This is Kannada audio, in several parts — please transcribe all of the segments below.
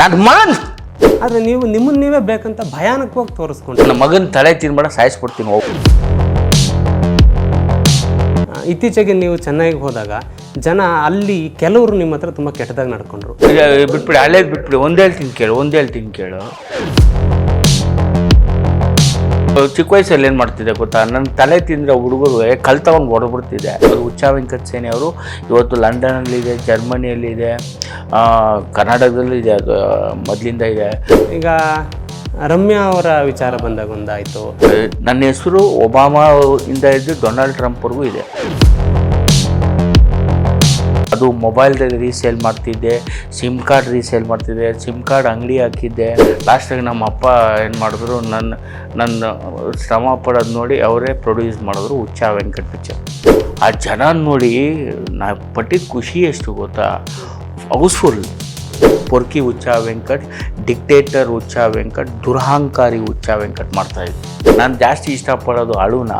ನನ್ನ ಮಗನ್. ಆದರೆ ನೀವು ನಿಮ್ಮನ್ನ ನೀವೇ ಬೇಕಂತ ಭಯಾನಕವಾಗಿ ತೋರಿಸ್ಕೊಂಡು ನನ್ನ ಮಗನ ತಲೆ ತಿನ್ಬೇಡ ಸಾಯಿಸ್ಬಿಡ್ತೀನಿ ಹೋಗು. ಇತ್ತೀಚೆಗೆ ನೀವು ಚೆನ್ನಾಗಿ ಹೋದಾಗ ಜನ ಅಲ್ಲಿ ಕೆಲವರು ನಿಮ್ಮ ಹತ್ರ ತುಂಬ ಕೆಟ್ಟದಾಗಿ ನಡ್ಕೊಂಡ್ರು. ಈಗ ಬಿಟ್ಬಿಡಿ ಹಳೇದು ಬಿಟ್ಬಿಡಿ ಒಂದೇಳ್ ಹೇಳ್ತೀನಿ ಕೇಳು ಒಂದೇ ಹೇಳ್ತೀನಿ ಕೇಳು. ಚಿಕ್ಕ ವಯಸ್ಸಲ್ಲಿ ಏನು ಮಾಡ್ತಿದ್ದೆ ಗೊತ್ತಾ? ನನ್ನ ತಲೆ ತಿಂದರೆ ಹುಡುಗರು ಕಲ್ ತಗೊಂಡು ಹೊಡೆಬಿಡ್ತಿದ್ದೆ. ಅದು ಹುಚ್ಚ ವೆಂಕಟ್ ಸೇನೆ ಅವರು. ಇವತ್ತು ಲಂಡನಲ್ಲಿದೆ ಜರ್ಮನಿಯಲ್ಲಿದೆ ಆ, ಕರ್ನಾಟಕದಲ್ಲಿದೆ ಅದು ಮೊದಲಿಂದ ಇದೆ. ಈಗ ರಮ್ಯಾ ಅವರ ವಿಚಾರ ಬಂದಾಗ ಒಂದಾಯಿತು. ನನ್ನ ಹೆಸರು ಒಬಾಮಾ ಇಂದ ಇದ್ದು ಡೊನಾಲ್ಡ್ ಟ್ರಂಪ್ವರೆಗೂ ಇದೆ. ಅದು ಮೊಬೈಲ್ ರೀಸೇಲ್ ಮಾಡ್ತಿದ್ದೆ ಸಿಮ್ ಕಾರ್ಡ್ ರೀಸೇಲ್ ಮಾಡ್ತಿದ್ದೆ ಸಿಮ್ ಕಾರ್ಡ್ ಅಂಗಡಿ ಹಾಕಿದ್ದೆ. ಲಾಸ್ಟಾಗಿ ನಮ್ಮ ಅಪ್ಪ ಏನು ಮಾಡಿದ್ರು ನನ್ನ ನನ್ನ ಶ್ರಮ ಪಡೋದು ನೋಡಿ ಅವರೇ ಪ್ರೊಡ್ಯೂಸ್ ಮಾಡಿದ್ರು ಹುಚ್ಚ ವೆಂಕಟ್ ಪಿಕ್ಚರ್ ಆ ಜನ ನೋಡಿ ನಾ ಪಟ್ಟಿದ ಖುಷಿ ಎಷ್ಟು ಗೊತ್ತಾ? ಹೌಸ್ಫುಲ್ ಪೊರ್ಕಿ ಹುಚ್ಚ ವೆಂಕಟ್, ಡಿಕ್ಟೇಟರ್ ಹುಚ್ಚ ವೆಂಕಟ್, ದುರಹಂಕಾರಿ ಹುಚ್ಚ ವೆಂಕಟ್ ಮಾಡ್ತಾ ಇದ್ದೆ ನಾನು ಜಾಸ್ತಿ ಇಷ್ಟಪಡೋದು ಅಳುನ,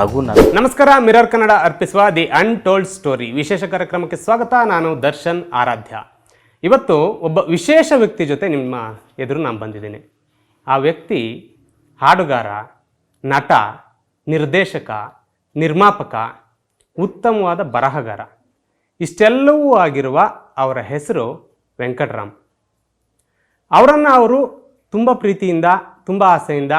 ನಗುನ. ನಮಸ್ಕಾರ, ಮಿರರ್ ಕನ್ನಡ ಅರ್ಪಿಸುವ ದಿ ಅನ್ಟೋಲ್ಡ್ ಸ್ಟೋರಿ ವಿಶೇಷ ಕಾರ್ಯಕ್ರಮಕ್ಕೆ ಸ್ವಾಗತ, ನಾನು ದರ್ಶನ್ ಆರಾಧ್ಯ. ಇವತ್ತು ಒಬ್ಬ ವಿಶೇಷ ವ್ಯಕ್ತಿ ಜೊತೆ ನಿಮ್ಮ ಎದುರು ನಾನು ಬಂದಿದ್ದೀನಿ. ಆ ವ್ಯಕ್ತಿ ಹಾಡುಗಾರ, ನಟ, ನಿರ್ದೇಶಕ, ನಿರ್ಮಾಪಕ, ಉತ್ತಮವಾದ ಬರಹಗಾರ. ಇಷ್ಟೆಲ್ಲವೂ ಆಗಿರುವ ಅವರ ಹೆಸರು ವೆಂಕಟರಾಮ್. ಅವರನ್ನು ಅವರು ತುಂಬ ಪ್ರೀತಿಯಿಂದ ತುಂಬ ಆಸೆಯಿಂದ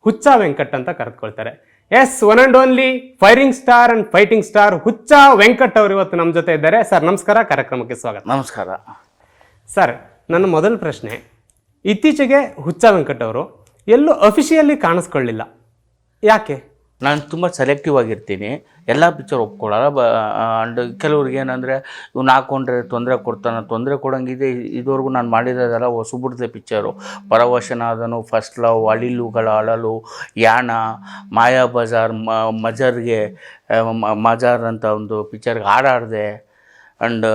ಹುಚ್ಚ ವೆಂಕಟ್ ಅಂತ ಕರೆದುಕೊಳ್ತಾರೆ. Yes one and only firing star and fighting star Huccha Venkat ಅವರು ಇವತ್ತು ನಮ್ಮ ಜೊತೆ ಇದ್ದಾರೆ. ಸರ್ ನಮಸ್ಕಾರ. ಕಾರ್ಯಕ್ರಮಕ್ಕೆ ಸ್ವಾಗತ. ನಮಸ್ಕಾರ. ಸರ್ ನನ್ನ ಮೊದಲ ಪ್ರಶ್ನೆ ಇತ್ತೀಚೆಗೆ ಹುಚ್ಚ ವೆಂಕಟ್ ಅವರು ಎಲ್ಲೂ ಅಫಿಷಿಯಲ್ಲಿ ಕಾಣಿಸ್ಕೊಳ್ಳಿಲ್ಲ. ಯಾಕೆ? ನಾನು ತುಂಬ ಸೆಲೆಕ್ಟಿವ್ ಆಗಿರ್ತೀನಿ. ಎಲ್ಲ ಪಿಕ್ಚರ್ ಒಪ್ಕೊಳ್ಳಲ್ಲ ಬ ಆ್ಯಂಡ್ ಕೆಲವ್ರಿಗೆ ಏನಂದರೆ, ಇವ್ನು ಹಾಕೊಂಡ್ರೆ ತೊಂದರೆ ಕೊಡ್ತಾನೆ, ತೊಂದರೆ ಕೊಡೋಂಗಿದೆ, ಇದುವರೆಗೂ ನಾನು ಮಾಡಿರೋದೆಲ್ಲ ಹೊಸಬುಡ್ದೆ ಪಿಕ್ಚರು ಪರವಶನಾದನು ಫಸ್ಟ್ ಲವ್ ಅಳಿಲುಗಳ ಅಳಲು, ಯಾಣ, ಮಾಯಾ ಬಜಾರ್ ಮಜರ್ಗೆ ಮಜಾರ್ ಅಂತ ಒಂದು ಪಿಕ್ಚರ್ಗೆ ಹಾಡಾಡಿದೆ. ಆ್ಯಂಡ್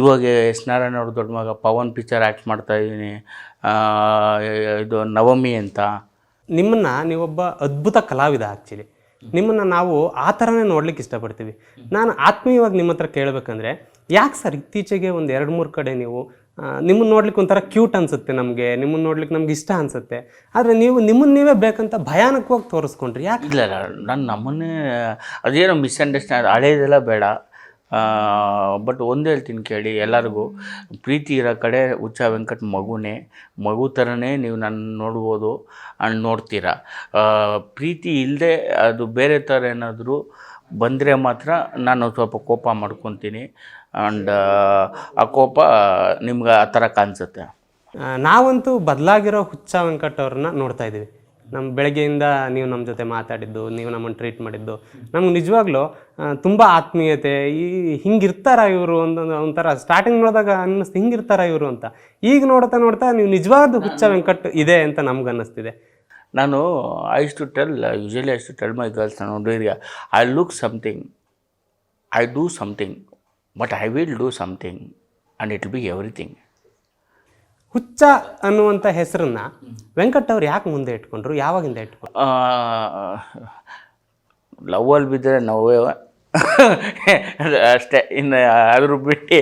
ಇವಾಗ ಎಸ್ ನಾರಾಯಣ ಅವ್ರ ದೊಡ್ಡ ಮಗ ಪವನ್ ಪಿಕ್ಚರ್ ಆ್ಯಕ್ಟ್ ಮಾಡ್ತಾಯಿದ್ದೀನಿ ಇದು ನವಮಿ ಅಂತ. ನಿಮ್ಮನ್ನ ನೀವೊಬ್ಬ ಅದ್ಭುತ ಕಲಾವಿದ ಆ್ಯಕ್ಚುಲಿ ನಿಮ್ಮನ್ನ ನಾವು ಆ ಥರನೇ ನೋಡ್ಲಿಕ್ಕೆ ಇಷ್ಟಪಡ್ತೀವಿ. ನಾನು ಆತ್ಮೀಯವಾಗಿ ನಿಮ್ಮ ಹತ್ರ ಕೇಳಬೇಕಂದ್ರೆ, ಯಾಕೆ ಸರ್ ಇತ್ತೀಚೆಗೆ ಒಂದು ಎರಡು ಮೂರು ಕಡೆ ನೀವು ನಿಮ್ಮನ್ನ ನೋಡ್ಲಿಕ್ಕೆ ಒಂಥರ ಕ್ಯೂಟ್ ಅನ್ಸುತ್ತೆ ನಮಗೆ ನಿಮ್ಮನ್ನ ನೋಡ್ಲಿಕ್ಕೆ ನಮ್ಗೆ ಇಷ್ಟ ಅನ್ಸುತ್ತೆ. ಆದರೆ ನೀವು ನಿಮ್ಮನ್ನ ನೀವೇ ಬೇಕಂತ ಭಯಾನಕವಾಗಿ ತೋರಿಸ್ಕೊಂಡ್ರಿ, ಯಾಕೆ? ಇಲ್ಲ, ನಾನು ನಮ್ಮನ್ನೇ, ಅದೇನೋ ಮಿಸ್ಅಂಡರ್ಸ್ಟ್ಯಾಂಡ್, ಹಳೇದೆಲ್ಲ ಬೇಡ. ಬಟ್ ಒಂದು ಹೇಳ್ತೀನಿ ಕೇಳಿ ಎಲ್ಲರಿಗೂ. ಪ್ರೀತಿ ಇರೋ ಕಡೆ ಹುಚ್ಚ ವೆಂಕಟ್ ಮಗುನೇ. ಮಗು ಥರನೇ ನೀವು ನನ್ನ ನೋಡ್ಬೋದು ಅಂಡ್ ನೋಡ್ತೀರ. ಪ್ರೀತಿ ಇಲ್ಲದೆ ಅದು ಬೇರೆ ಥರ ಏನಾದರೂ ಬಂದರೆ ಮಾತ್ರ ನಾನು ಸ್ವಲ್ಪ ಕೋಪ ಮಾಡ್ಕೊತೀನಿ. ಆ್ಯಂಡ್ ಆ ಕೋಪ ನಿಮ್ಗೆ ಆ ಥರ ಕಾಣಿಸುತ್ತೆ. ನಾವಂತೂ ಬದಲಾಗಿರೋ ಹುಚ್ಚ ವೆಂಕಟ್ ಅವ್ರನ್ನ ನೋಡ್ತಾ ಇದ್ದೀವಿ. ನಮ್ಮ ಬೆಳಗ್ಗೆಯಿಂದ ನೀವು ನಮ್ಮ ಜೊತೆ ಮಾತಾಡಿದ್ದು ನೀವು ನಮ್ಮನ್ನು ಟ್ರೀಟ್ ಮಾಡಿದ್ದು ನಮ್ಗೆ ನಿಜವಾಗ್ಲೂ ತುಂಬ ಆತ್ಮೀಯತೆ ಈ ಹಿಂಗಿರ್ತಾರ ಇವರು ಒಂದೊಂದು ಒಂಥರ ಸ್ಟಾರ್ಟಿಂಗ್ ನೋಡಿದಾಗ ಅನ್ನಿಸ್ತು ಹಿಂಗಿರ್ತಾರ ಇವರು ಅಂತ. ಈಗ ನೋಡ್ತಾ ನೋಡ್ತಾ ನೀವು ನಿಜವಾದ ಹುಚ್ಚ ವೆಂಕಟ್ ಇದೆ ಅಂತ ನಮ್ಗೆ ಅನ್ನಿಸ್ತಿದೆ. ನಾನು I to tell usually I to tell my girls ನಾನು ಹುಡುಗರಿಗೆ I look something I do something but I will do something and it be everything Huccha ಅನ್ನುವಂಥ ಹೆಸರನ್ನ ವೆಂಕಟ್ ಅವ್ರು ಯಾಕೆ ಮುಂದೆ ಇಟ್ಕೊಂಡ್ರು? ಯಾವಾಗಿಂದ ಇಟ್ಕೊಂಡ್ರು? ಲವ್ವಲ್ಲಿ ಬಿದ್ದರೆ ನೋವೇ ಅಷ್ಟೇ ಇನ್ನು ಅದ್ರ ಬಿಟ್ಟು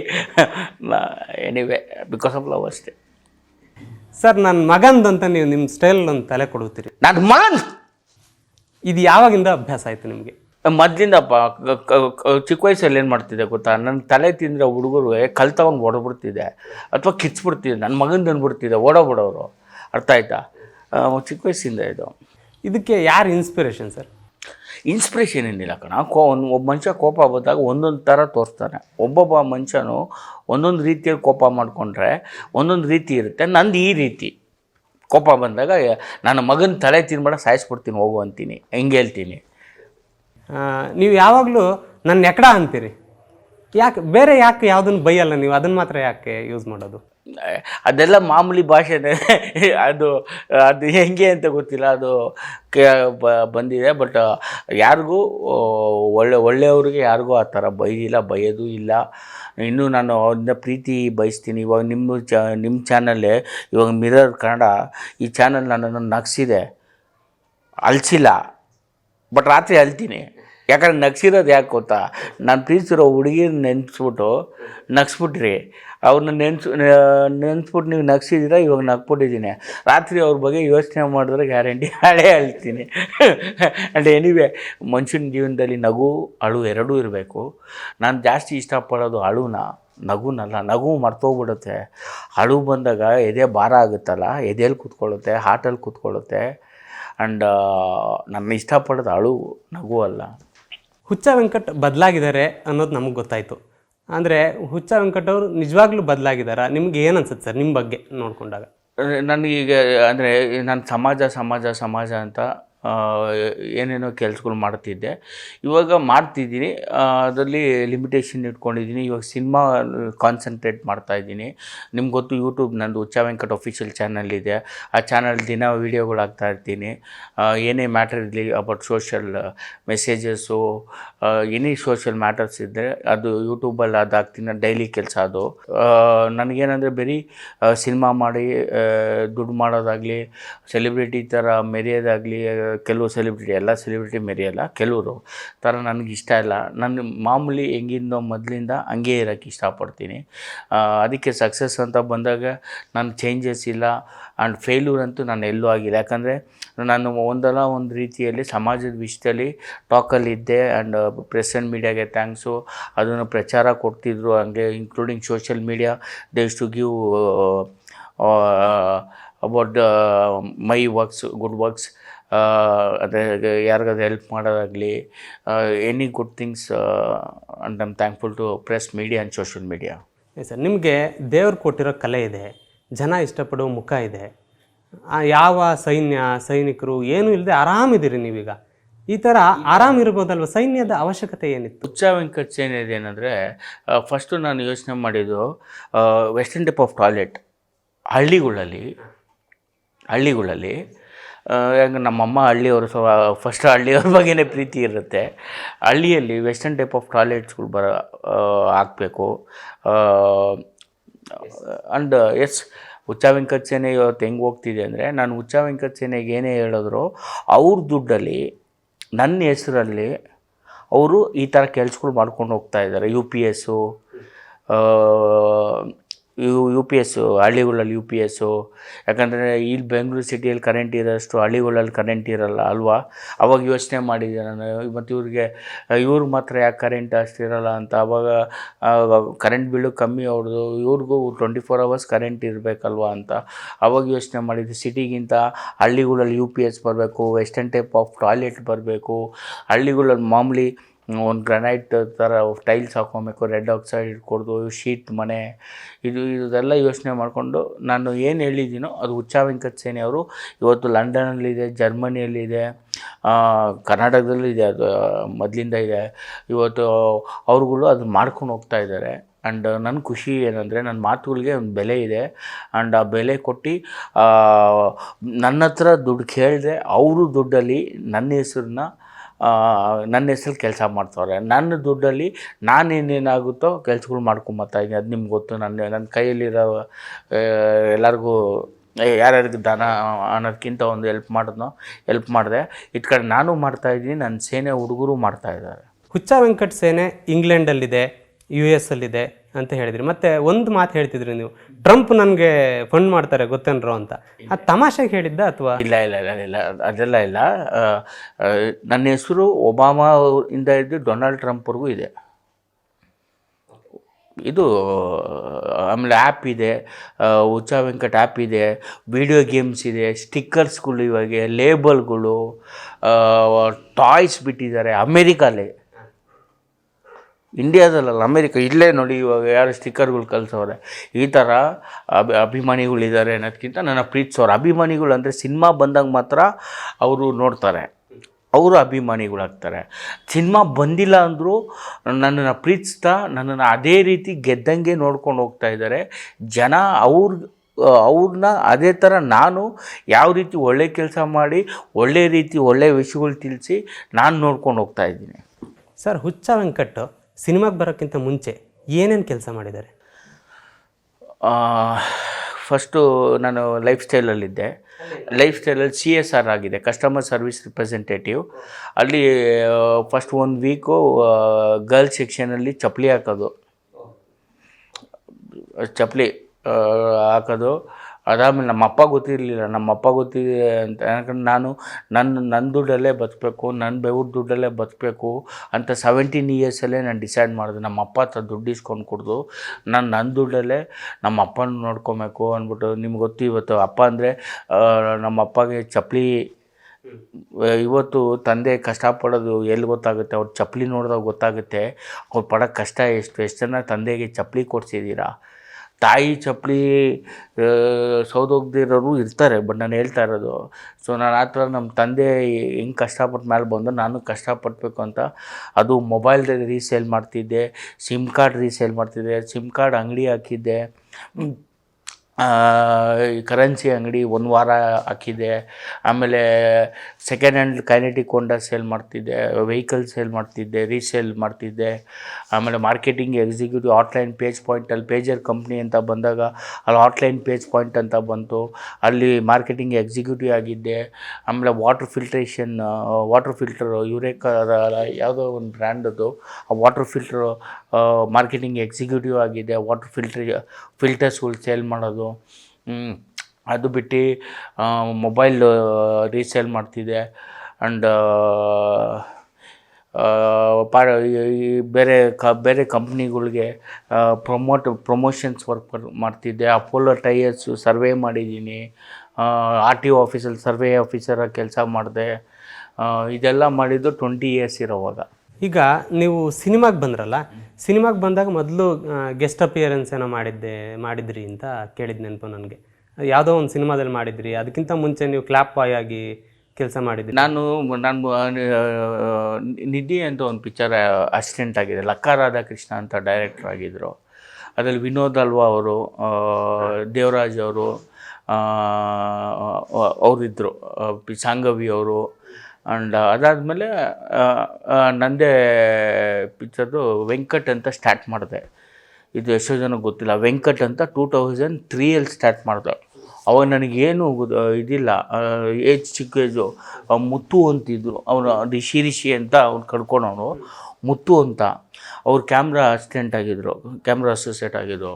ಎನಿವೆ ಬಿಕಾಸ್ ಆಫ್ ಲವ್ ಅಷ್ಟೇ. ಸರ್ ನನ್ನ ಮಗಂದಂತ ನೀವು ನಿಮ್ಮ ಸ್ಟೈಲ್ ಒಂದು ತಲೆ ಕೊಡುತ್ತೀರಿ. ನನ್ನ ಮಗನ್? ಇದು ಯಾವಾಗಿಂದ ಅಭ್ಯಾಸ ಆಯಿತು ನಿಮಗೆ? ಮೊದಲಿಂದಪ್ಪ ಚಿಕ್ಕ ವಯಸ್ಸಲ್ಲಿ ಏನು ಮಾಡ್ತಿದ್ದೆ ಗೊತ್ತಾ? ನನ್ನ ತಲೆ ತಿಂದರೆ ಹುಡುಗರು ಕಲ್ತವಂಗೆ ಓಡಬಿಡ್ತಿದ್ದೆ. ಅಥವಾ ಕಿಚ್ಬಿಡ್ತಿದ್ದೆ. ನನ್ನ ಮಗನ ತಂದುಬಿಡ್ತಿದ್ದೆ. ಓಡೋಗ್ಬಿಡೋರು. ಅರ್ಥ ಆಯ್ತಾ? ಚಿಕ್ಕ ವಯಸ್ಸಿಂದ ಇದು. ಇದಕ್ಕೆ ಯಾರು ಇನ್ಸ್ಪಿರೇಷನ್ ಸರ್ ಇನ್ಸ್ಪಿರೇಷನ್ ಏನಿಲ್ಲ ಕಣ. ಕೋ ಒಂದು ಒಬ್ಬ ಮನುಷ್ಯ ಕೋಪ ಬಂದಾಗ ಒಂದೊಂದು ಥರ ತೋರಿಸ್ತಾನೆ. ಒಬ್ಬೊಬ್ಬ ಮನುಷ್ಯನು ಒಂದೊಂದು ರೀತಿಯಲ್ಲಿ ಕೋಪ ಮಾಡಿಕೊಂಡ್ರೆ ಒಂದೊಂದು ರೀತಿ ಇರುತ್ತೆ. ನಂದು ಈ ರೀತಿ. ಕೋಪ ಬಂದಾಗ ನನ್ನ ಮಗನ ತಲೆ ತಿನ್ಬೇಡ ಸಾಯಿಸ್ಬಿಡ್ತೀನಿ ಹೋಗು ಅಂತೀನಿ. ಹೆಂಗೆ ಹೇಳ್ತೀನಿ? ನೀವು ಯಾವಾಗಲೂ ನನ್ನ ಎಕಡ ಅಂತೀರಿ. ಯಾಕೆ, ಬೇರೆ ಯಾಕೆ ಯಾವುದನ್ನು ಬೈಯಲ್ಲ ನೀವು? ಅದನ್ನು ಮಾತ್ರ ಯಾಕೆ ಯೂಸ್ ಮಾಡೋದು? ಅದೆಲ್ಲ ಮಾಮೂಲಿ ಭಾಷೆನೇ ಅದು ಅದು ಹೆಂಗೆ ಅಂತ ಗೊತ್ತಿಲ್ಲ. ಅದು ಬಂದಿದೆ. ಬಟ್ ಯಾರಿಗೂ ಒಳ್ಳೆ, ಒಳ್ಳೆಯವ್ರಿಗೆ ಯಾರಿಗೂ ಆ ಥರ ಬೈದಿಲ್ಲ ಬೈಯೋದು ಇಲ್ಲ. ಇನ್ನೂ ನಾನು ಅವ್ರನ್ನ ಪ್ರೀತಿ ಬಯಸ್ತೀನಿ. ಇವಾಗ ನಿಮ್ಮ ಚ, ನಿಮ್ಮ ಚಾನಲ್ಲೇ ಇವಾಗ ಮಿರರ್ ಕನ್ನಡ ಈ ಚಾನಲ್ ನನ್ನನ್ನು ನಗ್ಸಿದೆ. ಅಲ್ಸಿಲ್ಲ ಬಟ್ ರಾತ್ರಿ ಅಲ್ತೀನಿ ಯಾಕಂದ್ರೆ ನಗ್ಸಿರೋದು ಯಾಕೆ ಗೊತ್ತಾ? ನಾನು ಪ್ರೀತಿಸಿರೋ ಹುಡುಗಿನ ನೆನೆಸ್ಬಿಟ್ಟು, ನಗ್ಸ್ಬಿಟ್ರಿ. ಅವ್ರನ್ನ ನೆನ್ಸ್ ನೆನೆಸ್ಬಿಟ್ಟು ನೀವು ನಗ್ಸಿದ್ದೀರ? ಇವಾಗ ನಗ್ಬಿಟ್ಟಿದ್ದೀನಿ. ರಾತ್ರಿ ಅವ್ರ ಬಗ್ಗೆ ಯೋಚನೆ ಮಾಡಿದ್ರೆ ಗ್ಯಾರಂಟಿ ಹಳೆ ಅಳ್ತೀನಿ ಆ್ಯಂಡ್ ಎನಿವೆ ಮನುಷ್ಯನ ಜೀವನದಲ್ಲಿ ನಗು, ಅಳು ಎರಡೂ ಇರಬೇಕು. ನಾನು ಜಾಸ್ತಿ ಇಷ್ಟಪಡೋದು ಅಳುನ. ನಗುನಲ್ಲ, ನಗು ಮರ್ತೋಗ್ಬಿಡುತ್ತೆ. ಅಳು ಬಂದಾಗ ಎದೆ ಭಾರ ಆಗುತ್ತಲ್ಲ ಎದೆಯಲ್ಲಿ ಕೂತ್ಕೊಳ್ಳುತ್ತೆ ಹಾರ್ಟಲ್ಲಿ ಕೂತ್ಕೊಳ್ಳುತ್ತೆ. ಆ್ಯಂಡ್ ನನ್ನ ಇಷ್ಟಪಡೋದು ಅಳು, ನಗು ಅಲ್ಲ. ಹುಚ್ಚ ವೆಂಕಟ್ ಬದಲಾಗಿದ್ದಾರೆ ಅನ್ನೋದು ನಮಗೆ ಗೊತ್ತಾಯಿತು. ಅಂದರೆ ಹುಚ್ಚ ಅವರು ನಿಜವಾಗ್ಲೂ ಬದಲಾಗಿದ್ದಾರಾ? ನಿಮ್ಗೆ ಏನು ಅನ್ಸುತ್ತೆ ಸರ್ ನಿಮ್ಮ ಬಗ್ಗೆ ನೋಡಿಕೊಂಡಾಗ? ನನಗೀಗ ಅಂದರೆ ನಾನು ಸಮಾಜ ಸಮಾಜ ಸಮಾಜ ಅಂತ ಏನೇನೋ ಕೆಲಸಗಳು ಮಾಡ್ತಿದ್ದೆ. ಇವಾಗ ಮಾಡ್ತಿದ್ದೀನಿ. ಅದರಲ್ಲಿ ಲಿಮಿಟೇಷನ್ ಇಟ್ಕೊಂಡಿದ್ದೀನಿ. ಇವಾಗ ಸಿನಿಮಾ ಕಾನ್ಸಂಟ್ರೇಟ್ ಮಾಡ್ತಾಯಿದ್ದೀನಿ ನಿಮ್ಗೆ ಗೊತ್ತು ಯೂಟ್ಯೂಬ್ ನಂದು ಉಚ್ಚ ವೆಂಕಟ್ ಅಫಿಷಿಯಲ್ ಚಾನಲ್ ಇದೆ. ಆ ಚಾನಲ್ ದಿನ ವೀಡಿಯೋಗಳು ಹಾಕ್ತಾ ಇರ್ತೀನಿ ಏನೇ ಮ್ಯಾಟರ್ ಇರಲಿ about social messages any social matters ಇದ್ದರೆ ಅದು ಯೂಟ್ಯೂಬಲ್ಲಿ ಅದು ಡೈಲಿ ಕೆಲಸ ಅದು. ನನಗೇನಂದರೆ ಬರೀ ಸಿನಿಮಾ ಮಾಡಿ ದುಡ್ಡು ಮಾಡೋದಾಗಲಿ ಸೆಲೆಬ್ರಿಟಿ ಥರ ಮೆರೆಯೋದಾಗಲಿ ಕೆಲವು ಸೆಲೆಬ್ರಿಟಿ ಎಲ್ಲ ಸೆಲೆಬ್ರಿಟಿ ಮೆರೆಯಲ್ಲ ಕೆಲವರು. ಥರ ನನಗೆ ಇಷ್ಟ ಇಲ್ಲ. ನನ್ನ ಮಾಮೂಲಿ ಹೆಂಗಿಂದೋ ಮೊದಲಿಂದ ಹಂಗೆ ಇರೋಕ್ಕೆ ಇಷ್ಟಪಡ್ತೀನಿ. ಅದಕ್ಕೆ ಸಕ್ಸಸ್ ಅಂತ ಬಂದಾಗ ನಾನು ಚೇಂಜಸ್ ಇಲ್ಲ. ಆ್ಯಂಡ್ ಫೇಲ್ಯೂರ್ ಅಂತೂ ನಾನು ಎಲ್ಲೂ ಆಗಿಲ್ಲ. ಯಾಕಂದರೆ ನಾನು ಒಂದಲ್ಲ ಒಂದು ರೀತಿಯಲ್ಲಿ ಸಮಾಜದ ವಿಷಯದಲ್ಲಿ ಟಾಕಲ್ಲಿದ್ದೆ ಆ್ಯಂಡ್ ಪ್ರೆಸೆಂಟ್ ಮೀಡಿಯಾಗೆ ಥ್ಯಾಂಕ್ಸು ಅದನ್ನು ಪ್ರಚಾರ ಕೊಡ್ತಿದ್ರು. ಹಂಗೆ ಇನ್ಕ್ಲೂಡಿಂಗ್ ಸೋಷಿಯಲ್ ಮೀಡಿಯಾ ದೇಶ್ to give about my works good works ಅದೇ ಯಾರಿಗಾದ್ರು ಹೆಲ್ಪ್ ಮಾಡೋದಾಗಲಿ any good things and I'm thankful to press media and social media sir ನಿಮಗೆ ದೇವ್ರು ಕೊಟ್ಟಿರೋ ಕಲೆ ಇದೆ ಜನ ಇಷ್ಟಪಡೋ ಮುಖ ಇದೆ ಯಾವ ಸೈನ್ಯ ಸೈನಿಕರು ಏನೂ ಇಲ್ಲದೆ ಆರಾಮಿದ್ದೀರಿ ನೀವೀಗ. ಈ ಥರ ಆರಾಮ್ ಇರ್ಬೋದಲ್ವ? ಸೈನ್ಯದ ಅವಶ್ಯಕತೆ ಏನಿತ್ತು? ಉಚ್ಚ ವೆಂಕಟ್ ಸೇನೆ ಏನಂದರೆ ಫಸ್ಟು ನಾನು ಯೋಚನೆ ಮಾಡಿದ್ದು ವೆಸ್ಟರ್ನ್ ಟೈಪ್ ಆಫ್ ಟಾಯ್ಲೆಟ್ ಹಳ್ಳಿಗಳಲ್ಲಿ ಹಳ್ಳಿಗಳಲ್ಲಿ ಹೆಂಗೆ ನಮ್ಮಮ್ಮ ಹಳ್ಳಿಯವರು ಸೊ ಫಸ್ಟ್ ಹಳ್ಳಿಯವ್ರ ಬಗ್ಗೆನೇ ಪ್ರೀತಿ ಇರುತ್ತೆ. ಹಳ್ಳಿಯಲ್ಲಿ ವೆಸ್ಟರ್ನ್ ಟೈಪ್ ಆಫ್ ಟಾಯ್ಲೆಟ್ಸ್ಗಳು ಬರ ಹಾಕಬೇಕು. ಆ್ಯಂಡ್ ಎಸ್ ಹುಚ್ಚ ವೆಂಕಟ್ ಸೇನೆ ಇವತ್ತು ಹೆಂಗೆ ಹೋಗ್ತಿದೆ ಅಂದರೆ, ನಾನು ಹುಚ್ಚ ವೆಂಕಟ್ ಸೇನೆಗೆ ಏನೇ ಹೇಳಿದ್ರು, ಅವ್ರ ದುಡ್ಡಲ್ಲಿ, ನನ್ನ ಹೆಸರಲ್ಲಿ ಅವರು ಈ ಥರ ಕೆಲ್ಸಗಳು ಮಾಡ್ಕೊಂಡು ಹೋಗ್ತಾ ಇದ್ದಾರೆ. U P S U U P S ಹಳ್ಳಿಗಳಲ್ಲಿ ಯು ಪಿ ಎಸ್ಸು ಯಾಕಂದರೆ ಇಲ್ಲಿ ಬೆಂಗಳೂರು ಸಿಟಿಯಲ್ಲಿ ಕರೆಂಟ್ ಇರೋಷ್ಟು ಹಳ್ಳಿಗಳಲ್ಲಿ ಕರೆಂಟ್ ಇರಲ್ಲ ಅಲ್ವಾ? ಅವಾಗ ಯೋಚನೆ ಮಾಡಿದ್ದೆ ನಾನು. ಮತ್ತು ಇವ್ರಿಗೆ ಇವ್ರಿಗೆ ಮಾತ್ರ ಯಾಕೆ ಕರೆಂಟ್ ಅಷ್ಟಿರಲ್ಲ ಅಂತ. ಅವಾಗ ಕರೆಂಟ್ ಬಿಲ್ಲು ಕಮ್ಮಿ ಅವ್ರದ್ದು ಇವ್ರಿಗೂ ಟ್ವೆಂಟಿ ಫೋರ್ ಅವರ್ಸ್ ಕರೆಂಟ್ ಇರಬೇಕಲ್ವಾ ಅಂತ. ಅವಾಗ ಯೋಚನೆ ಮಾಡಿದ್ದೆ ಸಿಟಿಗಿಂತ ಹಳ್ಳಿಗಳಲ್ಲಿ ಯು ಪಿ ಎಸ್ ಬರಬೇಕು ವೆಸ್ಟರ್ನ್ ಟೈಪ್ ಆಫ್ ಟಾಯ್ಲೆಟ್ ಬರಬೇಕು. ಹಳ್ಳಿಗಳಲ್ಲಿ ಮಾಮೂಲಿ ಒಂದು ಗ್ರನೈಟ್ ಥರ ಟೈಲ್ಸ್ ಹಾಕೊಬೇಕು, ರೆಡ್ ಆಕ್ಸೈಡ್ ಇಟ್ಕೊಡ್ದು ಶೀಟ್ ಮನೆ, ಇದು ಇದೆಲ್ಲ ಯೋಚನೆ ಮಾಡಿಕೊಂಡು ನಾನು ಏನು ಹೇಳಿದ್ದೀನೋ ಅದು ಉಚ್ಚಾ ವೆಂಕಟ್ ಸೇನೆ ಅವರು ಇವತ್ತು ಲಂಡನಲ್ಲಿದೆ, ಜರ್ಮನಿಯಲ್ಲಿದೆ ಕರ್ನಾಟಕದಲ್ಲೂ ಇದೆ ಅದು, ಮೊದಲಿಂದ ಇದೆ. ಇವತ್ತು ಅವ್ರುಗಳು ಅದು ಮಾಡ್ಕೊಂಡು ಹೋಗ್ತಾ ಇದ್ದಾರೆ. ಆ್ಯಂಡ್ ನನ್ನ ಖುಷಿ ಏನಂದರೆ ನನ್ನ ಮಾತುಗಳಿಗೆ ಒಂದು ಬೆಲೆ ಇದೆ. ಆ್ಯಂಡ್ ಆ ಬೆಲೆ ಕೊಟ್ಟು ನನ್ನ ಹತ್ರ ದುಡ್ಡು ಕೇಳಿದ್ರೆ ಅವರು ದುಡ್ಡಲ್ಲಿ ನನ್ನ ಹೆಸರನ್ನ ನನ್ನ ಹೆಸರು ಕೆಲಸ ಮಾಡ್ತವ್ರೆ. ನನ್ನ ದುಡ್ಡಲ್ಲಿ ನಾನೇನೇನಾಗುತ್ತೋ ಕೆಲಸಗಳು ಮಾಡ್ಕೊಂಬತ್ತಾ ಇದ್ದೀನಿ. ಅದು ನಿಮ್ಗೆ ಗೊತ್ತು. ನನ್ನ ನನ್ನ ಕೈಯಲ್ಲಿರೋ ಎಲ್ಲರಿಗೂ ಯಾರ್ಯಾರಿಗೆ ದಾನ ಅನ್ನೋದಕ್ಕಿಂತ ಒಂದು ಹೆಲ್ಪ್ ಮಾಡಿದ್ನೋ ಹೆಲ್ಪ್ ಮಾಡಿದೆ. ಇಟ್ ಕಡೆ ನಾನು ಮಾಡ್ತಾಯಿದ್ದೀನಿ ನನ್ನ ಸೇನೆ ಹುಡುಗರು ಮಾಡ್ತಾಯಿದ್ದಾರೆ ಹುಚ್ಚ ವೆಂಕಟ್ ಸೇನೆ ಇಂಗ್ಲೆಂಡಲ್ಲಿದೆ. ಯು ಎಸ್ ಅಲ್ಲಿದೆ ಅಂತ ಹೇಳಿದ್ರಿ. ಮತ್ತೆ ಒಂದು ಮಾತು ಹೇಳ್ತಿದ್ರಿ ನೀವು. ಟ್ರಂಪ್ ನನಗೆ ಫಂಡ್ ಮಾಡ್ತಾರೆ, ಗೊತ್ತೇನ್ರೋ ಅಂತ. ಆ ತಮಾಷೆಗೆ ಹೇಳಿದ್ದ ಅಥವಾ? ಇಲ್ಲ ಇಲ್ಲ ಇಲ್ಲ ಇಲ್ಲ, ಅದೆಲ್ಲ ಇಲ್ಲ. ನನ್ನ ಹೆಸರು ಒಬಾಮಾ ಇಂದ ಇದ್ದು ಡೊನಾಲ್ಡ್ ಟ್ರಂಪ್ವರೆಗೂ ಇದೆ. ಇದು, ಆಮೇಲೆ ಆ್ಯಪ್ ಇದೆ ಉಚ್ಚ ವೆಂಕಟ್ ಆ್ಯಪ್ ಇದೆ, ವಿಡಿಯೋ ಗೇಮ್ಸ್ ಇದೆ, ಸ್ಟಿಕ್ಕರ್ಸ್ಗಳು ಇವಾಗ, ಲೇಬಲ್ಗಳು ಟಾಯ್ಸ್ ಬಿಟ್ಟಿದ್ದಾರೆ ಅಮೇರಿಕಲ್ಲೇ. ಇಂಡಿಯಾದಲ್ಲ ಅಮೇರಿಕ ಇಲ್ಲೇ ನೋಡಿ ಇವಾಗ ಯಾರು ಸ್ಟಿಕ್ಕರ್ಗಳು ಕಲಿಸೋರೆ ಈ ಥರ ಅಭಿ ಅಭಿಮಾನಿಗಳಿದ್ದಾರೆ ಅನ್ನೋದಕ್ಕಿಂತ ನನ್ನ ಪ್ರೀತಿಸೋರು ಅಭಿಮಾನಿಗಳು ಅಂದರೆ ಸಿನಿಮಾ ಬಂದಾಗ ಮಾತ್ರ ಅವರು ನೋಡ್ತಾರೆ. ಅವರು ಅಭಿಮಾನಿಗಳಾಗ್ತಾರೆ. ಸಿನಿಮಾ ಬಂದಿಲ್ಲ ಅಂದರೂ ನನ್ನನ್ನು ಪ್ರೀತಿಸ್ತಾ ನನ್ನನ್ನು ಅದೇ ರೀತಿ ಗೆದ್ದಂಗೆ ನೋಡ್ಕೊಂಡು ಹೋಗ್ತಾ ಇದ್ದಾರೆ. ಜನ ಅವ್ರ ಅವ್ರನ್ನ ಅದೇ ಥರ ನಾನು ಯಾವ ರೀತಿ ಒಳ್ಳೆ ಕೆಲಸ ಮಾಡಿ, ಒಳ್ಳೆ ರೀತಿ ಒಳ್ಳೆ ವಿಷಯಗಳು ತಿಳಿಸಿ ನಾನು ನೋಡ್ಕೊಂಡು ಹೋಗ್ತಾ ಇದ್ದೀನಿ. ಸರ್, ಹುಚ್ಚ ವೆಂಕಟ್ ಸಿನಿಮಾಗೆ ಬರೋಕ್ಕಿಂತ ಮುಂಚೆ ಏನೇನು ಕೆಲಸ ಮಾಡಿದ್ದಾರೆ? ಫಸ್ಟು ನಾನು ಲೈಫ್ ಸ್ಟೈಲಲ್ಲಿದ್ದೆ. ಲೈಫ್ ಸ್ಟೈಲಲ್ಲಿ ಸಿ ಎಸ್ ಆರ್ ಆಗಿದೆ ಕಸ್ಟಮರ್ ಸರ್ವಿಸ್ ರಿಪ್ರೆಸೆಂಟೇಟಿವ್ ಅಲ್ಲಿ ಫಸ್ಟ್ ಒಂದು ವೀಕು ಗರ್ಲ್ಸ್ ಸೆಕ್ಷನಲ್ಲಿ ಚಪ್ಪಲಿ ಹಾಕೋದು. ಚಪ್ಪಲಿ ಹಾಕೋದು. ಅದಾದಮೇಲೆ ನಮ್ಮ ಅಪ್ಪ ಗೊತ್ತಿರಲಿಲ್ಲ. ನಮ್ಮ ಅಪ್ಪ ಗೊತ್ತಿದೆ ಅಂತ ಯಾಕಂದ್ರೆ ನಾನು ನನ್ನ ನನ್ನ ದುಡ್ಡಲ್ಲೇ ಬದುಕಬೇಕು ನನ್ನ ಬೆವ್ರ ದುಡ್ಡಲ್ಲೇ ಬದುಕಬೇಕು ಅಂತ ಸೆವೆಂಟೀನ್ ಇಯರ್ಸಲ್ಲೇ ನಾನು ಡಿಸೈಡ್ ಮಾಡಿದೆ. ನಮ್ಮ ಅಪ್ಪ ಹತ್ರ ದುಡ್ಡು ಇಸ್ಕೊಂಡು ಕೊಡ್ದು ನಾನು ನನ್ನ ದುಡ್ಡಲ್ಲೇ ನಮ್ಮ ಅಪ್ಪನ ನೋಡ್ಕೊಬೇಕು ಅಂದ್ಬಿಟ್ಟು ನಿಮ್ಗೆ ಗೊತ್ತು ಇವತ್ತು. ಅಪ್ಪ ಅಂದರೆ ನಮ್ಮ ಅಪ್ಪಗೆ ಚಪ್ಪಲಿ ಇವತ್ತು ತಂದೆ ಕಷ್ಟಪಡೋದು ಎಲ್ಲಿ ಗೊತ್ತಾಗುತ್ತೆ? ಅವ್ರು ಚಪ್ಪಲಿ ನೋಡಿದಾಗ ಗೊತ್ತಾಗುತ್ತೆ. ಅವ್ರು ಪಡೋ ಕಷ್ಟ ಎಷ್ಟು? ಎಷ್ಟು ಜನ ತಂದೆಗೆ ಚಪ್ಪಲಿ ಕೊಡ್ಸಿದ್ದೀರಾ ತಾಯಿ ಚಪ್ಪಲಿ ಸೌದೋಗ್ದಿರೋರು ಇರ್ತಾರೆ, ಬಟ್ ನಾನು ಹೇಳ್ತಾ ಇರೋದು ಸೊ ನಾನು ಆ ಥರ ನಮ್ಮ ತಂದೆ ಹೆಂಗೆ ಕಷ್ಟಪಟ್ಟು ಮೇಲೆ ಬಂದು ನಾನು ಕಷ್ಟಪಡಬೇಕು ಅಂತ, ಅದು ಮೊಬೈಲ್ ರೀಸೇಲ್ ಮಾಡ್ತಿದ್ದೆ ಸಿಮ್ ಕಾರ್ಡ್ ರೀಸೇಲ್ ಮಾಡ್ತಿದ್ದೆ ಸಿಮ್ ಕಾರ್ಡ್ ಅಂಗಡಿ ಹಾಕಿದ್ದೆ ಕರೆನ್ಸಿ ಅಂಗಡಿ ಒಂದು ವಾರ ಹಾಕಿದೆ. ಆಮೇಲೆ second hand Kinetic Honda sale ಮಾಡ್ತಿದ್ದೆ ವೆಹಿಕಲ್ ಸೇಲ್ ಮಾಡ್ತಿದ್ದೆ ರೀಸೇಲ್ ಮಾಡ್ತಿದ್ದೆ. ಆಮೇಲೆ ಮಾರ್ಕೆಟಿಂಗ್ ಎಕ್ಸಿಕ್ಯೂಟಿವ್ ಆಟ್ಲೈನ್ ಪೇಜ್ ಪಾಯಿಂಟಲ್ಲಿ ಪೇಜರ್ ಕಂಪ್ನಿ ಅಂತ ಬಂದಾಗ ಅಲ್ಲಿ ಆಟ್ಲೈನ್ ಪೇಜ್ ಪಾಯಿಂಟ್ ಅಂತ ಬಂತು. ಅಲ್ಲಿ ಮಾರ್ಕೆಟಿಂಗ್ ಎಕ್ಸಿಕ್ಯೂಟಿವ್ ಆಗಿದ್ದೆ. ಆಮೇಲೆ water filtration water filter Eureka ಯಾವುದೋ ಒಂದು ಬ್ರ್ಯಾಂಡದು ಆ ವಾಟರ್ ಫಿಲ್ಟ್ರು ಮಾರ್ಕೆಟಿಂಗ್ ಎಕ್ಸಿಕ್ಯೂಟಿವ್ ಆಗಿದೆ ವಾಟರ್ ಫಿಲ್ಟ್ರ್ ಫಿಲ್ಟರ್ಸ್ಗಳು ಸೇಲ್ ಮಾಡೋದು. ಹ್ಮ್. ಅದು ಬಿಟ್ಟು ಮೊಬೈಲ್ ರೀಸೇಲ್ ಮಾಡ್ತಿದೆ ಆ್ಯಂಡ್ ಪಾ ಬೇರೆ ಕ, ಬೇರೆ ಕಂಪ್ನಿಗಳಿಗೆ ಪ್ರಮೋಟ್ ಪ್ರಮೋಷನ್ಸ್ ವರ್ಕ್ ಮಾಡ್ತಿದ್ದೆ. ಅಪೋಲೋ ಟೈಯರ್ಸು ಸರ್ವೆ ಮಾಡಿದ್ದೀನಿ. ಆರ್ ಟಿ ಒ ಆಫೀಸಲ್ಲಿ ಸರ್ವೆ ಆಫೀಸರಾಗಿ ಕೆಲಸ ಮಾಡಿದೆ. ಇದೆಲ್ಲ ಮಾಡಿದ್ದು ಟ್ವೆಂಟಿ ಇಯರ್ಸ್ ಇರೋವಾಗ. ಈಗ ನೀವು ಸಿನಿಮಾಗೆ ಬಂದ್ರಲ್ಲ ಸಿನಿಮಾಗೆ ಬಂದಾಗ ಮೊದಲು ಗೆಸ್ಟ್ ಅಪಿಯರೆನ್ಸ್ ಏನೋ ಮಾಡಿದ್ದೆ, ಮಾಡಿದ್ರಿ ಅಂತ ಕೇಳಿದ ನೆನಪು ನನಗೆ. ಯಾವುದೋ ಒಂದು ಸಿನಿಮಾದಲ್ಲಿ ಮಾಡಿದ್ರಿ, ಅದಕ್ಕಿಂತ ಮುಂಚೆ ನೀವು ಕ್ಲಾಪ್ ಬಾಯ್ ಆಗಿ ಕೆಲಸ ಮಾಡಿದ್ರಿ. ನಾನು ನಾನು ನಿಧಿ ಅಂತ ಒಂದು ಪಿಕ್ಚರ್ ಅಸಿಸ್ಟೆಂಟ್ ಆಗಿದೆ ಲಕ್ಕ ರಾಧಾಕೃಷ್ಣ ಅಂತ ಡೈರೆಕ್ಟರ್ ಆಗಿದ್ದರು ಅದರಲ್ಲಿ ವಿನೋದ್ ಅಲ್ವಾ ಅವರು ದೇವರಾಜ್ ಅವರು ಅವರಿದ್ದರು ಸಾಂಗವಿ ಅವರು. ಆ್ಯಂಡ್ ಅದಾದಮೇಲೆ ನಂದೇ ಪಿಕ್ಚರ್ದು ವೆಂಕಟ್ ಅಂತ ಸ್ಟಾರ್ಟ್ ಮಾಡಿದೆ. ಇದು ಎಷ್ಟೋ ಜನ ಗೊತ್ತಿಲ್ಲ. ವೆಂಕಟ್ ಅಂತ ಟೂ ತೌಸಂಡ್ ತ್ರೀಯಲ್ಲಿ ಸ್ಟಾರ್ಟ್ ಮಾಡಿದೆ. ಅವಾಗ ನನಗೇನು ಇದಿಲ್ಲ. ಏಜ್ ಚಿಕ್ಕ ಏಜು. ಮುತ್ತು ಅಂತಿದ್ರು. ಅವನು ರಿಷಿ ರಿಷಿ ಅಂತ ಅವ್ನು ಕಡ್ಕೊಂಡವನು ಮುತ್ತು ಅಂತ. ಅವ್ರು ಕ್ಯಾಮ್ರಾ ಅಸಿಸ್ಟೆಂಟ್ ಆಗಿದ್ದರು ಕ್ಯಾಮ್ರಾ ಅಸೋಸಿಯೇಟ್ ಆಗಿದ್ದರು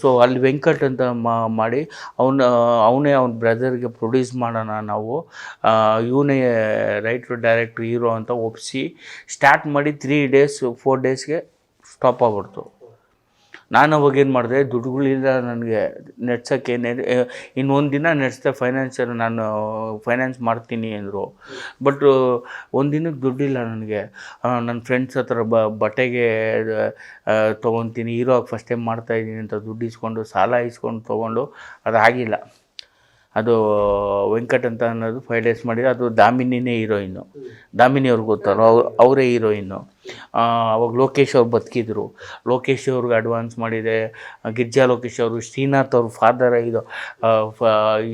ಸೊ ಅಲ್ಲಿ ವೆಂಕಟ್ ಅಂತ ಮಾಡಿ, ಅವನ, ಅವನೇ ಅವನ ಬ್ರದರ್ಗೆ ಪ್ರೊಡ್ಯೂಸ್ ಮಾಡೋಣ ನಾವು. ಇವನೇ ರೈಟ್ರು ಡೈರೆಕ್ಟ್ರು ಹೀರೋ ಅಂತ ಒಪ್ಪಿಸಿ ಸ್ಟಾರ್ಟ್ ಮಾಡಿ ತ್ರೀ ಡೇಸ್ ಫೋರ್ ಡೇಸ್ಗೆ ಸ್ಟಾಪ್ ಆಗ್ಬಿಡ್ತು. ನಾನು ಅವಾಗ ಏನು ಮಾಡಿದೆ ದುಡ್ಡುಗಳಿಲ್ಲ ನನಗೆ ನೆಡ್ಸೋಕ್ಕೆ ಇನ್ನೊಂದು ದಿನ ನಡೆಸಿದೆ ಫೈನಾನ್ಸರ್ ನಾನು ಫೈನಾನ್ಸ್ ಮಾಡ್ತೀನಿ ಅಂದರು. ಬಟ್ ಒಂದು ದಿನಕ್ಕೆ ದುಡ್ಡಿಲ್ಲ ನನಗೆ. ನನ್ನ ಫ್ರೆಂಡ್ಸ್ ಹತ್ರ ಬ, ಬಟ್ಟೆಗೆ ತೊಗೊತೀನಿ ಹೀರೋ ಫಸ್ಟ್ ಟೈಮ್ ಮಾಡ್ತಾಯಿದ್ದೀನಿ ಅಂತ ದುಡ್ಡು ಇಸ್ಕೊಂಡು, ಸಾಲ ಇಸ್ಕೊಂಡು ತೊಗೊಂಡು, ಅದಾಗಿಲ್ಲ. ಅದು ವೆಂಕಟ್ ಅಂತ ಅನ್ನೋದು ಫೈವ್ ಡೇಸ್ ಮಾಡಿದ್ರು ಅದು ದಾಮಿನಿನೇ ಹೀರೋಯಿನ್ನು ದಾಮಿನಿ ಅವ್ರಿಗೆ ಗೊತ್ತಲ್ಲ ಅವ್ರು, ಅವರೇ ಹೀರೋಯಿನ್ನು ಅವಾಗ ಲೋಕೇಶ್ ಅವ್ರು ಬದುಕಿದ್ರು. ಲೋಕೇಶ್ ಅವ್ರಿಗೆ ಅಡ್ವಾನ್ಸ್ ಮಾಡಿದೆ. ಗಿರ್ಜಾ ಲೋಕೇಶ್ ಅವರು, ಶ್ರೀನಾಥ್ ಅವ್ರ ಫಾದರ್ ಇದು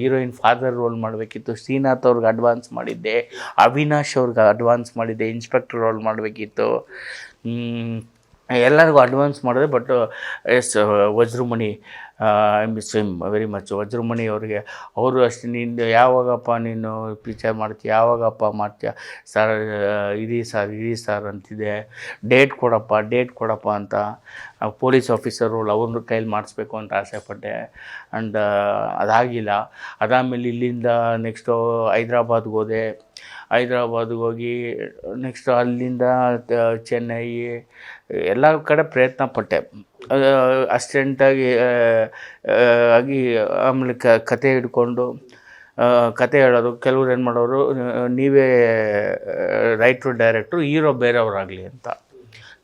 ಹೀರೋಯಿನ್ ಫಾದರ್ ರೋಲ್ ಮಾಡಬೇಕಿತ್ತು. ಶ್ರೀನಾಥ್ ಅವ್ರಿಗೆ ಅಡ್ವಾನ್ಸ್ ಮಾಡಿದ್ದೆ. ಅವಿನಾಶ್ ಅವ್ರಿಗೆ ಅಡ್ವಾನ್ಸ್ ಮಾಡಿದ್ದೆ. ಇನ್ಸ್ಪೆಕ್ಟರ್ ರೋಲ್ ಮಾಡಬೇಕಿತ್ತು. ಎಲ್ಲರಿಗೂ ಅಡ್ವಾನ್ಸ್ ಮಾಡಿದೆ but yes Vajramuni I miss him very much Vajramuni ಅವರಿಗೆ, ಅವರು ಅಷ್ಟೇ, ನೀನು ಯಾವಾಗಪ್ಪ ನೀನು ಪಿಚರ್ ಮಾಡ್ತೀಯ, ಯಾವಾಗಪ್ಪ ಮಾಡ್ತೀಯ? ಸರ್, ಇರಿ ಸರ್ ಇರಿ ಸರ್ ಅಂತಿದೆ. ಡೇಟ್ ಕೊಡಪ್ಪ ಡೇಟ್ ಕೊಡಪ್ಪ ಅಂತ ಪೊಲೀಸ್ ಆಫೀಸರ್ ರೋಲ್ ಅವ್ರ ಕೈಲಿ ಮಾಡಿಸ್ಬೇಕು ಅಂತ ಆಸೆಪಟ್ಟೆ. ಆ್ಯಂಡ್ ಅದಾಗಿಲ್ಲ. ಅದಾದಮೇಲೆ ಇಲ್ಲಿಂದ ನೆಕ್ಸ್ಟು ಹೈದ್ರಾಬಾದ್ಗೆ ಹೋದೆ. ಹೈದ್ರಾಬಾದ್ಗೆ ಹೋಗಿ ನೆಕ್ಸ್ಟ್ ಅಲ್ಲಿಂದ ಚೆನ್ನೈ, ಎಲ್ಲ ಕಡೆ ಪ್ರಯತ್ನ ಪಟ್ಟೆ. ಅಸ್ಟೆಂಟಾಗಿ ಆಗಿ ಆಮೇಲೆ ಕ, ಕತೆ ಹಿಡ್ಕೊಂಡು ಕತೆ ಹೇಳೋದು, ಕೆಲವ್ರು ಏನು ಮಾಡೋರು, ನೀವೇ ರೈಟ್ರು, ಡೈರೆಕ್ಟ್ರು, ಹೀರೋ ಬೇರೆಯವರಾಗಲಿ ಅಂತ.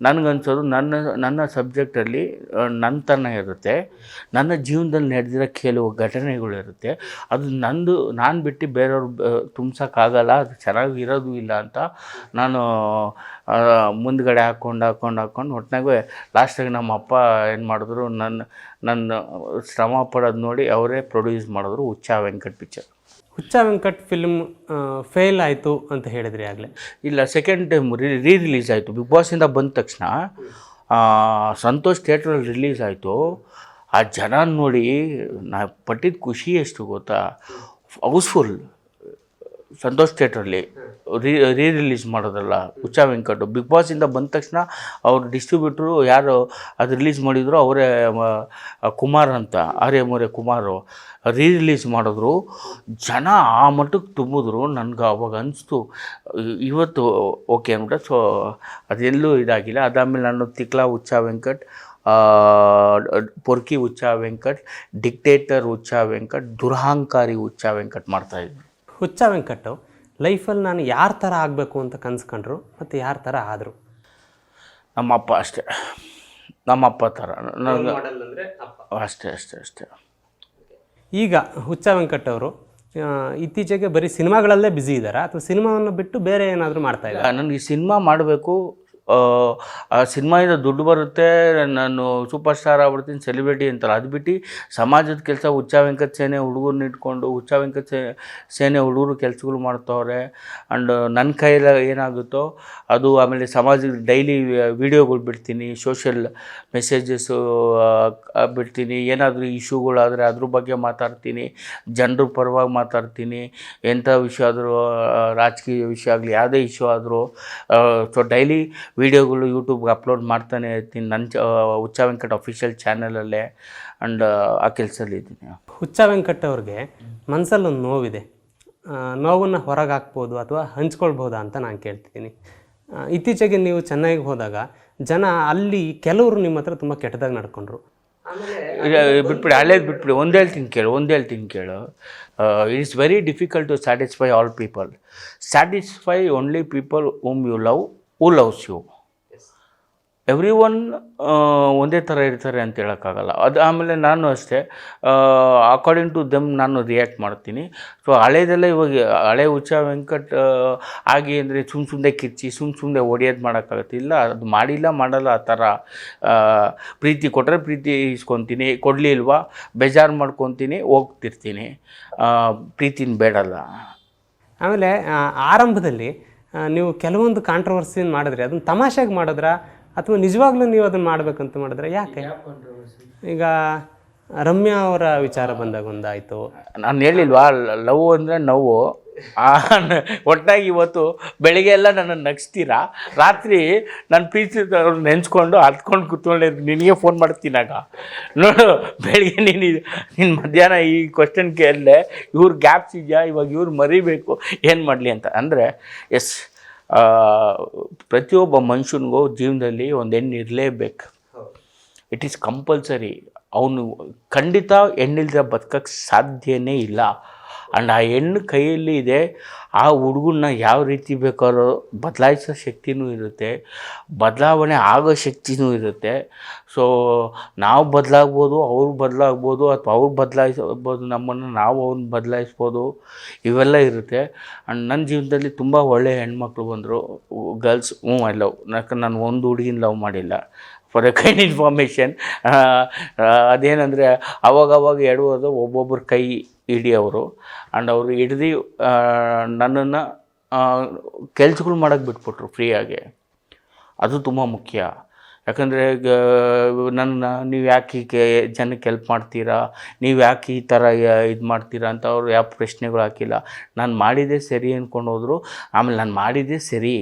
ನನಗನ್ಸೋದು ನನ್ನ ನನ್ನ ಸಬ್ಜೆಕ್ಟಲ್ಲಿ ನನ್ನತನ ಇರುತ್ತೆ. ನನ್ನ ಜೀವನದಲ್ಲಿ ನಡೆದಿರೋ ಕೆಲವು ಘಟನೆಗಳಿರುತ್ತೆ ಅದು ನಂದು, ನಾನು ಬಿಟ್ಟು ಬೇರೆಯವ್ರು ತುಂಬ್ಸೋಕ್ಕಾಗಲ್ಲ, ಅದು ಚೆನ್ನಾಗಿ ಇರೋದು ಇಲ್ಲ ಅಂತ ನಾನು ಮುಂದ್ಗಡೆ ಹಾಕ್ಕೊಂಡು ಹಾಕ್ಕೊಂಡು ಹಾಕ್ಕೊಂಡು ಒಟ್ಟಿನಾಗೆ ಲಾಸ್ಟಾಗಿ ನಮ್ಮ ಅಪ್ಪ ಏನು ಮಾಡಿದ್ರು, ನನ್ನ ನನ್ನ ಶ್ರಮ ಪಡೋದು ನೋಡಿ ಅವರೇ ಪ್ರೊಡ್ಯೂಸ್ ಮಾಡಿದ್ರು Huccha Venkat picture Huccha Venkat film fail ಆಯಿತು ಅಂತ ಹೇಳಿದ್ರಿ ಆಗಲೇ. ಇಲ್ಲ ಸೆಕೆಂಡ್ ಟೈಮ್ ರೀ ರಿಲೀಸ್ ಆಯಿತು ಬಿಗ್ ಬಾಸಿಂದ ಬಂದ ತಕ್ಷಣ ಸಂತೋಷ್ ಥಿಯೇಟ್ರಲ್ಲಿ ರಿಲೀಸ್ ಆಯಿತು. ಆ ಜನ ನೋಡಿ ನಾ ಪಟ್ಟಿದ ಖುಷಿ ಎಷ್ಟು ಗೊತ್ತಾ? ಹೌಸ್ಫುಲ್ ಸಂತೋಷ್ ಥಿಯೇಟ್ರಲ್ಲಿ ರೀ ರೀ ರಿಲೀಸ್ ಮಾಡೋದಲ್ಲ ಹುಚ್ಚ ವೆಂಕಟು. ಬಿಗ್ ಬಾಸಿಂದ ಬಂದ ತಕ್ಷಣ ಅವ್ರ ಡಿಸ್ಟ್ರಿಬ್ಯೂಟ್ರು ಯಾರು ಅದು ರಿಲೀಸ್ ಮಾಡಿದ್ರು ಅವರೇ ಕುಮಾರ್ ಅಂತ ಆರ್ಯ ಮೊರೆ ಕುಮಾರು. ರೀ ರಿಲೀಸ್ ಮಾಡಿದ್ರು. ಜನ ಆ ಮಟ್ಟಕ್ಕೆ ತುಂಬಿದ್ರು. ನನಗೆ ಅವಾಗ ಅನಿಸ್ತು, ಇವತ್ತು ಓಕೆ ಅಂದ್ಬಿಟ್ಟು, ಸೊ, ಅದೆಲ್ಲೂ ಇದಾಗಿಲ್ಲ. ಅದಾದಮೇಲೆ ನಾನು ತಿಕ್ಲಾ ಉಚ್ಚಾ ವೆಂಕಟ್ ಪೊರ್ಕಿ ಉಚ್ಚಾ ವೆಂಕಟ್ ಡಿಕ್ಟೇಟರ್ ಉಚ್ಚಾ ವೆಂಕಟ್, ದುರಹಂಕಾರಿ ಹುಚ್ಚ ವೆಂಕಟ್ ಮಾಡ್ತಾಯಿದ್ವಿ ಹುಚ್ಚ ವೆಂಕಟ್ಟು ಲೈಫಲ್ಲಿ ನಾನು ಯಾರ ಥರ ಆಗಬೇಕು ಅಂತ ಕನ್ಸ್ಕೊಂಡ್ರು ಮತ್ತು ಯಾರ ಥರ ಆದರು? ನಮ್ಮಪ್ಪ ಅಷ್ಟೇ. ನಮ್ಮಪ್ಪ ಥರ ನನಗೆ ಅಷ್ಟೇ ಅಷ್ಟೇ ಅಷ್ಟೇ. ಈಗ ಹುಚ್ಚ ವೆಂಕಟ್ ಅವರು ಇತ್ತೀಚೆಗೆ ಬರೀ ಸಿನಿಮಾಗಳಲ್ಲೇ ಬ್ಯುಸಿ ಇದ್ದಾರಾ? ಅಥವಾ ಸಿನಿಮಾವನ್ನು ಬಿಟ್ಟು ಬೇರೆ ಏನಾದರೂ ಮಾಡ್ತಾ ಇದ್ದಾರೆ? ನನಗೆ ಸಿನಿಮಾ ಮಾಡಬೇಕು ಆ ಸಿನಿಮಾಯಿಂದ ದುಡ್ಡು ಬರುತ್ತೆ, ನಾನು ಸೂಪರ್ ಸ್ಟಾರ್ ಆಗ್ಬಿಡ್ತೀನಿ ಸೆಲೆಬ್ರಿಟಿ ಅಂತಾರೆ ಅದು ಬಿಟ್ಟು ಸಮಾಜದ ಕೆಲಸ, ಹುಚ್ಚ ವೆಂಕಟ ಸೇನೆ ಹುಡುಗರನ್ನ ಇಟ್ಕೊಂಡು, ಹುಚ್ಚ ವೆಂಕಟ ಸೇ, ಸೇನೆ ಹುಡುಗರು ಕೆಲಸಗಳು ಮಾಡ್ತವ್ರೆ. ಆ್ಯಂಡ್ ನನ್ನ ಕೈಯಲ್ಲಿ ಏನಾಗುತ್ತೋ, ಅದು ಆಮೇಲೆ ಸಮಾಜದ ಡೈಲಿ ವಿಡಿಯೋಗಳು ಬಿಡ್ತೀನಿ ಸೋಷಿಯಲ್ ಮೆಸೇಜಸ್ಸು ಬಿಡ್ತೀನಿ. ಏನಾದರೂ ಇಶ್ಯೂಗಳಾದರೆ ಅದ್ರ ಬಗ್ಗೆ ಮಾತಾಡ್ತೀನಿ, ಜನರ ಪರವಾಗಿ ಮಾತಾಡ್ತೀನಿ. ಎಂಥ ವಿಷಯ ಆದರೂ ರಾಜಕೀಯ ವಿಷಯ ಆಗಲಿ, ಯಾವುದೇ ಇಶ್ಯೂ ಆದರೂ ಸೊ ಡೈಲಿ ವೀಡಿಯೋಗಳು ಯೂಟ್ಯೂಬ್ಗೆ ಅಪ್ಲೋಡ್ ಮಾಡ್ತಾನೆ ಇರ್ತೀನಿ. ನನ್ನ ಚ ಹುಚ್ಚ ವೆಂಕಟ್ ಅಫಿಷಿಯಲ್ ಚಾನಲಲ್ಲೇ ಆ್ಯಂಡ್ ಆ ಕೆಲಸದಲ್ಲಿ ಇದ್ದೀನಿ. ಹುಚ್ಚ ವೆಂಕಟ್ ಅವ್ರಿಗೆ ಮನಸ್ಸಲ್ಲೊಂದು ನೋವಿದೆ. ನೋವನ್ನು ಹೊರಗೆ ಹಾಕ್ಬೋದು ಅಥವಾ ಹಂಚ್ಕೊಳ್ಬೋದಾ ಅಂತ ನಾನು ಕೇಳ್ತಿದ್ದೀನಿ. ಇತ್ತೀಚೆಗೆ ನೀವು ಚೆನ್ನೈಗೆ ಹೋದಾಗ ಜನ ಅಲ್ಲಿ ಕೆಲವರು ನಿಮ್ಮ ಹತ್ರ ತುಂಬ ಕೆಟ್ಟದಾಗಿ ನಡ್ಕೊಂಡ್ರು. ಬಿಟ್ಬಿಡಿ ಹಳೇದು ಬಿಟ್ಬಿಡಿ ಒಂದು ಹೇಳ್ತೀನಿ ಕೇಳು ಒಂದು ಹೇಳ್ತೀನಿ ಕೇಳು. It's very difficult to satisfy all people satisfy only people whom you love who loves you everyone ಒಂದೇ ಥರ ಇರ್ತಾರೆ ಅಂತ ಹೇಳೋಕ್ಕಾಗಲ್ಲ. ಅದು ಆಮೇಲೆ ನಾನು ಅಷ್ಟೇ ಅಕಾರ್ಡಿಂಗ್ ಟು ದೆಮ್ ನಾನು ರಿಯಾಕ್ಟ್ ಮಾಡ್ತೀನಿ. ಸೊ ಹಳೇದೆಲ್ಲ ಇವಾಗ ಹಳೆ ಹುಚ್ಚ ವೆಂಕಟ್ ಆಗಿ ಅಂದರೆ ಸುಮ್ಮ ಸುಮ್ಮನೆ ಕಿರ್ಚಿ ಸುಮ್ ಸುಮ್ಮನೆ ಹೊಡೆಯೋದು ಮಾಡೋಕ್ಕಾಗತ್ತಿಲ್ಲ ಅದು ಮಾಡಿಲ್ಲ ಮಾಡಲ್ಲ ಆ ಥರ ಆ, ಪ್ರೀತಿ ಕೊಟ್ಟರೆ ಪ್ರೀತಿ ಇಸ್ಕೊತೀನಿ. ಕೊಡಲಿಲ್ವಾ ಬೇಜಾರು ಮಾಡ್ಕೊತೀನಿ ಹೋಗ್ತಿರ್ತೀನಿ. ಆ, ಪ್ರೀತಿನ ಬೇಡಲ್ಲ. ಆಮೇಲೆ ಆರಂಭದಲ್ಲಿ ನೀವು ಕೆಲವೊಂದು ಕಾಂಟ್ರವರ್ಸಿನ ಮಾಡಿದ್ರೆ ಅದನ್ನು ತಮಾಷೆಗೆ ಮಾಡಿದ್ರ? ಅಥವಾ ನಿಜವಾಗ್ಲೂ ನೀವು ಅದನ್ನು ಮಾಡ್ಬೇಕಂತ ಮಾಡಿದ್ರೆ? ಯಾಕೆ? ಈಗ ರಮ್ಯಾ ಅವರ ವಿಚಾರ ಬಂದಾಗ ಒಂದಾಯಿತು. ನಾನು ಹೇಳಿಲ್ವಾ ಲವ್ ಅಂದರೆ ನೋವು. ಒಟ್ಟಾಗಿ ಇವತ್ತು ಬೆಳಿಗ್ಗೆ ಎಲ್ಲ ನನ್ನನ್ನು ನಗಿಸ್ತೀರಾ? ರಾತ್ರಿ ನನ್ನ ಪ್ರೀತಿ ನೆನೆಸ್ಕೊಂಡು ಹತ್ಕೊಂಡು ಕೂತ್ಕೊಂಡು, ನಿನಗೆ ಫೋನ್ ಮಾಡ್ತೀನಾಗ ನೋಡು, ಬೆಳಿಗ್ಗೆ ನೀನು ನಿನ್ನ ಮಧ್ಯಾಹ್ನ ಈ ಕ್ವಶನ್ ಕೇಳಿದೆ, ಇವ್ರು ಗ್ಯಾಪ್ಸ್ ಇದೆಯಾ? ಇವಾಗ ಇವ್ರು ಮರಿಬೇಕು, ಏನು ಮಾಡಲಿ ಅಂತ. ಅಂದರೆ, ಎಸ್ ಪ್ರತಿಯೊಬ್ಬ ಮನುಷ್ಯನಿಗೂ ಜೀವನದಲ್ಲಿ ಒಂದು ಹೆಣ್ಣು ಇರಲೇಬೇಕು. ಇಟ್ ಈಸ್ ಕಂಪಲ್ಸರಿ ಅವನು ಖಂಡಿತ ಹೆಣ್ಣಿಲ್ದ ಬದುಕಕ್ಕೆ ಸಾಧ್ಯನೇ ಇಲ್ಲ. ಆ್ಯಂಡ್ ಆ ಹೆಣ್ಣು ಕೈಯಲ್ಲಿ ಇದೆ, ಆ ಹುಡುಗನ್ನ ಯಾವ ರೀತಿ ಬೇಕಾದ್ರೂ ಬದಲಾಯಿಸೋ ಶಕ್ತಿನೂ ಇರುತ್ತೆ, ಬದಲಾವಣೆ ಆಗೋ ಶಕ್ತಿನೂ ಇರುತ್ತೆ. ಸೊ ನಾವು ಬದಲಾಗ್ಬೋದು, ಅವ್ರು ಬದಲಾಗ್ಬೋದು, ಅಥವಾ ಅವ್ರು ಬದಲಾಯಿಸ್ಬೋದು, ನಮ್ಮನ್ನು ನಾವು ಅವ್ರನ್ನ ಬದಲಾಯಿಸ್ಬೋದು, ಇವೆಲ್ಲ ಇರುತ್ತೆ. ಆ್ಯಂಡ್ ನನ್ನ ಜೀವನದಲ್ಲಿ ತುಂಬ ಒಳ್ಳೆಯ ಹೆಣ್ಮಕ್ಳು ಬಂದರು, ಗರ್ಲ್ಸ್, ಹ್ಞೂ, ಐ ಲವ್ ಯಾಕಂದ್ರೆ ನಾನು ಒಂದು ಹುಡುಗಿನ ಲವ್ ಮಾಡಿಲ್ಲ. ಫಾರ್ ಎ ಕೈಂಡ್ ಇನ್ಫಾರ್ಮೇಷನ್ ಅದೇನಂದರೆ, ಅವಾಗವಾಗ ಎಡುವುದು ಒಬ್ಬೊಬ್ಬರ ಕೈ ಹಿಡಿಯೋರು ಆ್ಯಂಡ್ ಅವರು. ಹಿಡ್ದು ನನ್ನನ್ನು ಕೆಲ್ಸಗಳು ಮಾಡೋಕ್ಕೆ ಬಿಟ್ಬಿಟ್ರು ಫ್ರೀಯಾಗಿ ಅದು ತುಂಬ ಮುಖ್ಯ. ಯಾಕಂದರೆ ನನ್ನ, ನೀವು ಯಾಕೆ ಹೀಗೆ ಜನಕ್ಕೆ ಹೆಲ್ಪ್ ಮಾಡ್ತೀರಾ? ನೀವು ಯಾಕೆ ಈ ಥರ ಇದು ಮಾಡ್ತೀರಾ ಅಂತ ಅವರು ಯಾವ ಪ್ರಶ್ನೆಗಳು ಹಾಕಿಲ್ಲ. ನಾನು ಮಾಡಿದ್ದೆ ಸರಿ ಅಂದ್ಕೊಂಡು ಹೋದರು. ಆಮೇಲೆ ನಾನು ಮಾಡಿದ್ದೆ ಸರಿ.